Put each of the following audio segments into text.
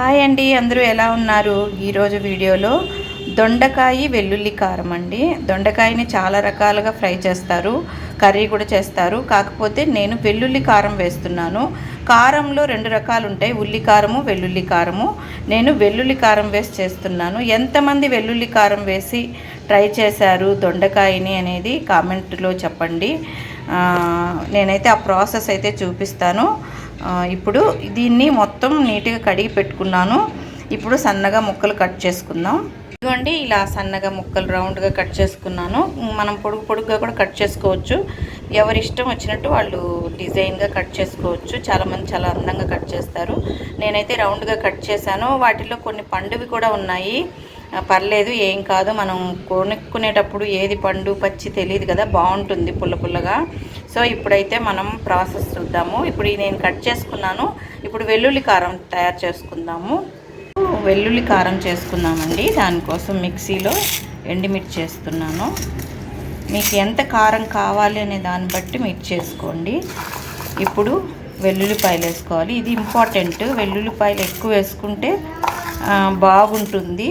Hi అండి అందరూ ఎలా ఉన్నారు? ఈరోజు వీడియోలో దొండకాయ వెల్లుల్లి కారం అండి. దొండకాయని చాలా రకాలుగా ఫ్రై చేస్తారు కర్రీ కూడా చేస్తారు. కాకపోతే నేను వెల్లుల్లి కారం వేస్తున్నాను. కారంలో రెండు రకాలు ఉంటాయి ఉల్లి కారము వెల్లుల్లి కారము. నేను వెల్లుల్లి కారం వేసి చేస్తున్నాను. ఎంతమంది వెల్లుల్లి కారం వేసి ట్రై చేశారు దొండకాయని అనేది కామెంట్లో చెప్పండి. నేనైతే ఆ ప్రాసెస్ అయితే చూపిస్తాను. ఇప్పుడు దీన్ని మొత్తం నీట్గా కడిగి పెట్టుకున్నాను. ఇప్పుడు సన్నగా ముక్కలు కట్ చేసుకుందాం. ఇదిగోండి ఇలా సన్నగా ముక్కలు రౌండ్గా కట్ చేసుకున్నాను. మనం పొడుగు పొడుగుగా కూడా కట్ చేసుకోవచ్చు. ఎవరి ఇష్టం వచ్చినట్టు వాళ్ళు డిజైన్గా కట్ చేసుకోవచ్చు. చాలామంది చాలా అందంగా కట్ చేస్తారు. నేనైతే రౌండ్గా కట్ చేశాను. వాటిలో కొన్ని పండువి కూడా ఉన్నాయి. పర్లేదు ఏం కాదు. మనం కొనుక్కునేటప్పుడు ఏది పండు పచ్చి తెలియదు కదా. బాగుంటుంది పుల్ల పుల్లగా. సో ఇప్పుడైతే మనం ప్రాసెస్ చూద్దాము. ఇప్పుడు నేను కట్ చేసుకున్నాను. ఇప్పుడు వెల్లుల్లి కారం తయారు చేసుకుందాము. వెల్లుల్లి కారం చేసుకుందామండి దానికోసం మిక్సీలో ఎండిమిర్చి చేస్తున్నాను. మీకు ఎంత కారం కావాలి అనే దాన్ని బట్టి మీరు చేసుకోండి. ఇప్పుడు వెల్లుల్లిపాయలు వేసుకోవాలి. ఇది ఇంపార్టెంట్. వెల్లుల్లిపాయలు ఎక్కువ వేసుకుంటే బాగుంటుంది.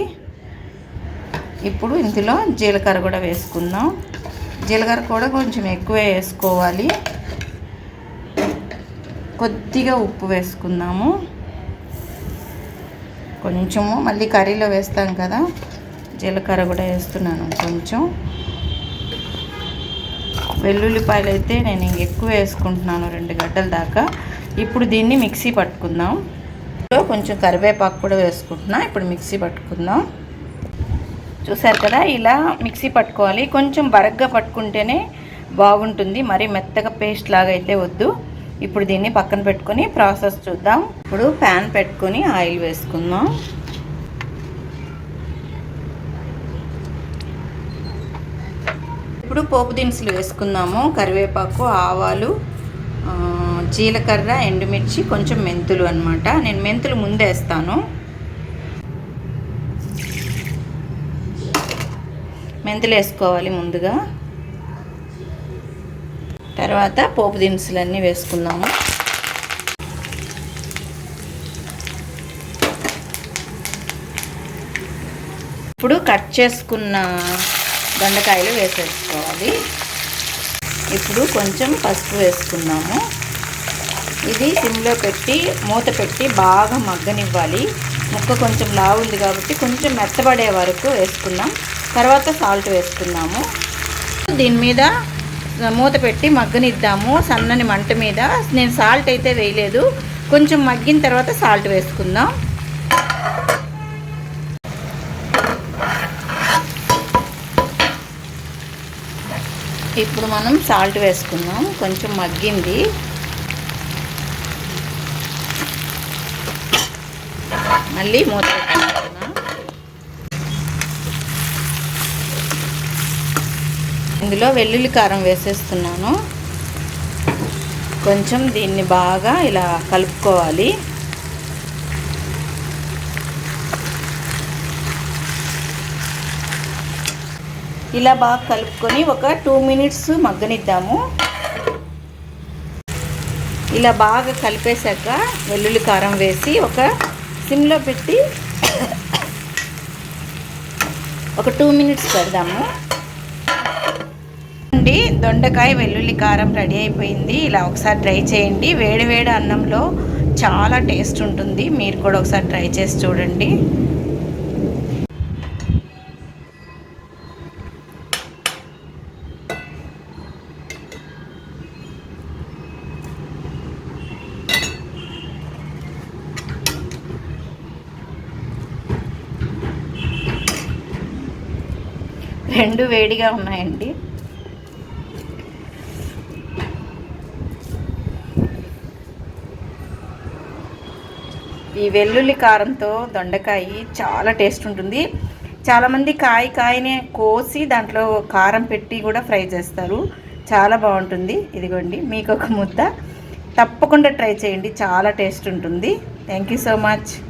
ఇప్పుడు ఇందులో జీలకర్ర కూడా వేసుకుందాం. జీలకర్ర కూడా కొంచెం ఎక్కువే వేసుకోవాలి. కొద్దిగా ఉప్పు వేసుకుందాము. కొంచెము మళ్ళీ కర్రీలో వేస్తాం కదా. జీలకర్ర కూడా వేస్తున్నాను కొంచెం. వెల్లుల్లిపాయలు అయితే నేను ఎక్కువ వేసుకుంటున్నాను రెండు గడ్డల దాకా. ఇప్పుడు దీన్ని మిక్సీ పట్టుకుందాం. కొంచెం కరివేపాకు కూడా వేసుకుంటున్నా. ఇప్పుడు మిక్సీ పట్టుకుందాం. చూసారు కదా ఇలా మిక్సీ పట్టుకోవాలి. కొంచెం బరగ్గా పట్టుకుంటేనే బాగుంటుంది. మరి మెత్తగా పేస్ట్ లాగా అయితే వద్దు. ఇప్పుడు దీన్ని పక్కన పెట్టుకొని ప్రాసెస్ చూద్దాం. ఇప్పుడు ప్యాన్ పెట్టుకొని ఆయిల్ వేసుకుందాం. ఇప్పుడు పోపు దినుసులు వేసుకుందాము. కరివేపాకు ఆవాలు జీలకర్ర ఎండుమిర్చి కొంచెం మెంతులు అనమాట నేను మెంతులు ముందేస్తాను మెంతులు వేసుకోవాలి ముందుగా. తర్వాత పోపు దినుసులన్నీ వేసుకుందాము. ఇప్పుడు కట్ చేసుకున్న దొండకాయలు వేసేసుకోవాలి. ఇప్పుడు కొంచెం పసుపు వేసుకున్నాము ఇది సిమ్లో పెట్టి మూత పెట్టి బాగా మగ్గనివ్వాలి. ముక్క కొంచెం లావు ఉంది కాబట్టి కొంచెం మెత్తబడే వరకు వేసుకున్నాం తర్వాత సాల్ట్ వేసుకున్నాము. దీని మీద మూత పెట్టి మగ్గనిద్దాము. సన్నని మంట మీద. నేను సాల్ట్ అయితే వేయలేదు. కొంచెం మగ్గిన తర్వాత సాల్ట్ వేసుకుందాం. ఇప్పుడు మనం సాల్ట్ వేసుకుందాం. కొంచెం మగ్గింది. మళ్ళీ మూత పెట్టాలి. ఇందులో వెల్లుల్లి కారం వేసేస్తున్నాను. కొంచెం దీన్ని బాగా ఇలా కలుపుకోవాలి. ఇలా బాగా కలుపుకొని ఒక టూ మినిట్స్ మగ్గనిద్దాము. ఇలా బాగా కలిపేశాక వెల్లుల్లి కారం వేసి ఒక సిమ్లో పెట్టి ఒక టూ మినిట్స్ పెడదాము. దొండకాయ వెల్లుల్లి కారం రెడీ అయిపోయింది. ఇలా ఒకసారి ట్రై చేయండి. వేడి వేడి అన్నంలో చాలా టేస్ట్ ఉంటుంది. మీరు కూడా ఒకసారి ట్రై చేసి చూడండి. రెండు వేడిగా ఉన్నాయండి. ఈ వెల్లుల్లి కారంతో దొండకాయ చాలా టేస్ట్ ఉంటుంది. చాలామంది కాయ కాయనే కోసి దాంట్లో కారం పెట్టి కూడా ఫ్రై చేస్తారు. చాలా బాగుంటుంది. ఇదిగోండి మీకు ఒక ముద్ద. తప్పకుండా ట్రై చేయండి. చాలా టేస్ట్ ఉంటుంది. Thank you so much.